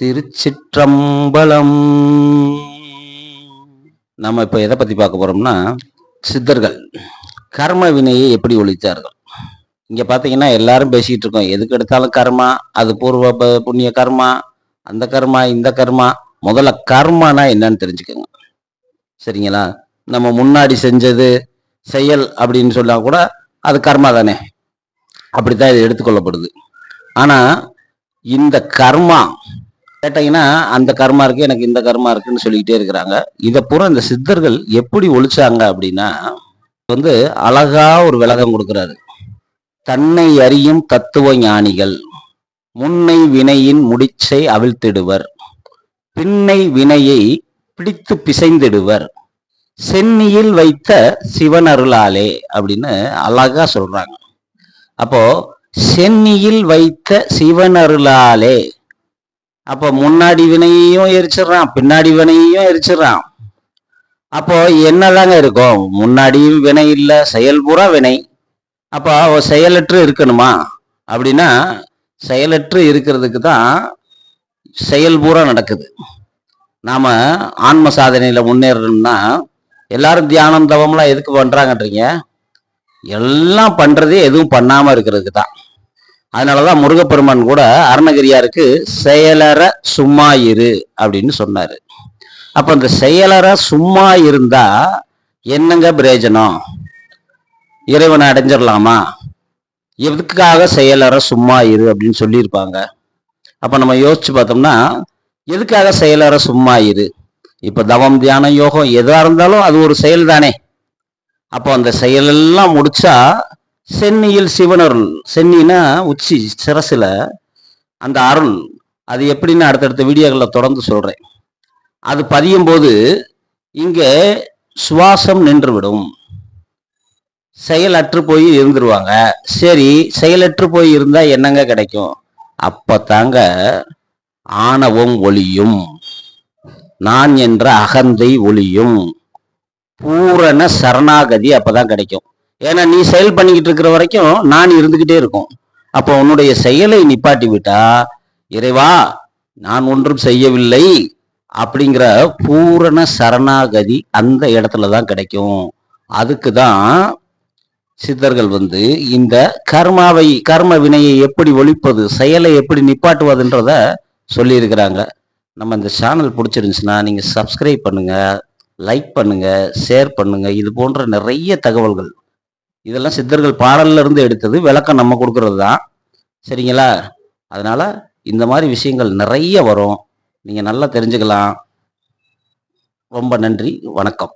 திருச்சிற்றம்பலம். நம்ம இப்போ எதை பற்றி பார்க்க போகிறோம்னா சித்தர்கள் கர்ம வினையை எப்படி ஒழித்தார்கள்? இங்கே பார்த்தீங்கன்னா எல்லாரும் பேசிகிட்டு இருக்கோம். எதுக்கு எடுத்தாலும் கர்மா அது பூர்வ புண்ணிய கர்மா அந்த கர்மா இந்த கர்மா. முதல்ல கர்மானா என்னன்னு தெரிஞ்சுக்கோங்க. சரிங்களா? நம்ம முன்னாடி செஞ்சது செயல் அப்படின்னு சொன்னா கூட அது கர்மா தானே. அப்படித்தான் இது எடுத்துக்கொள்ளப்படுது. ஆனா இந்த கர்மா கேட்டீங்கன்னா அந்த கர்மா இருக்கு எனக்கு இந்த கர்மா இருக்குன்னு சொல்லிக்கிட்டே இருக்கிறாங்க. இதை பூரா இந்த சித்தர்கள் எப்படி ஒழிச்சாங்க அப்படின்னா வந்து அழகா ஒரு விளக்கம் கொடுக்குறாரு. தன்னை அறியும் தத்துவ ஞானிகள் முன்னை வினையின் முடிச்சை அவிழ்த்திடுவர் பின்னை வினையை பிடித்து பிசைந்திடுவர் சென்னியில் வைத்த சிவன் அருளாலே அப்படின்னு அழகா சொல்றாங்க. அப்போ சென்னியில் வைத்த சிவன் அருளாலே அப்போ முன்னாடி வினையையும் எரிச்சிடுறான் பின்னாடி வினையையும் எரிச்சிடுறான். அப்போ என்னதாங்க இருக்கும்? முன்னாடியும் வினை இல்லை செயல் பூரா வினை. அப்போ அவ செயலற்று இருக்கணுமா? அப்படின்னா செயலற்று இருக்கிறதுக்கு தான் செயல் பூரா நடக்குது. நாம் ஆன்ம சாதனையில் முன்னேறணும்னா எல்லாரும் தியானம் தவம்லாம் எதுக்கு பண்ணுறாங்கன்றீங்க எல்லாம் பண்ணுறது எதுவும் பண்ணாமல் இருக்கிறதுக்கு தான். அதனால தான் முருகப்பெருமான் கூட அருணகிரியாருக்கு செயலற சும்மா இரு அப்படின்னு சொன்னாரு. அப்ப அந்த செயலற சும்மா இருந்தா என்னங்க பிரயோஜனம்? இறைவனை அடைஞ்சிடலாமா எதுக்காக செயலற சும்மா இரு அப்படின்னு சொல்லியிருப்பாங்க. அப்ப நம்ம யோசிச்சு பார்த்தோம்னா எதுக்காக செயலற சும்மா இரு? இப்ப தவம் தியானம் யோகம் எதா இருந்தாலும் அது ஒரு செயல் தானே அப்போ அந்த செயலெல்லாம் முடிச்சா சென்னியில் சிவனருள் சென்னினா உச்சி சிரசில் அந்த அருள். அது எப்படின்னு அடுத்தடுத்த வீடியோகளில் தொடர்ந்து சொல்கிறேன் அது பதியும் போது இங்கே சுவாசம் நின்றுவிடும். செயலற்று போய் இருந்துருவாங்க. சரி செயலற்று போய் இருந்தால் என்னங்க கிடைக்கும்? அப்போ தாங்க ஆணவம் ஒளியும். நான் என்ற அகந்தை ஒளியும். பூரண சரணாகதி அப்பதான் கிடைக்கும். ஏன்னா நீ செயல் பண்ணிக்கிட்டு இருக்கிற வரைக்கும் நான் இருந்துகிட்டே இருக்கும். அப்போ உன்னுடைய செயலை நிப்பாட்டி விட்டா இறைவா நான் ஒன்றும் செய்யவில்லை அப்படிங்கிற பூரண சரணாகதி அந்த இடத்துல தான் கிடைக்கும். அதுக்கு தான் சித்தர்கள் வந்து இந்த கர்மாவை கர்ம வினையை எப்படி ஒழிப்பது செயலை எப்படி நிப்பாட்டுவதுன்றத சொல்லியிருக்கிறாங்க. நம்ம இந்த சேனல் பிடிச்சிருந்துச்சுன்னா நீங்கள் சப்ஸ்கிரைப் பண்ணுங்கள் லைக் பண்ணுங்கள் ஷேர் பண்ணுங்கள் இது போன்ற நிறைய தகவல்கள் இதெல்லாம் சித்தர்கள் பாடல்ல இருந்து எடுத்தது விளக்கம் நம்ம கொடுக்கறது தான் சரிங்களா? அதனால இந்த மாதிரி விஷயங்கள் நிறைய வரும். நீங்கள் நல்லா தெரிஞ்சுக்கலாம். ரொம்ப நன்றி. வணக்கம்.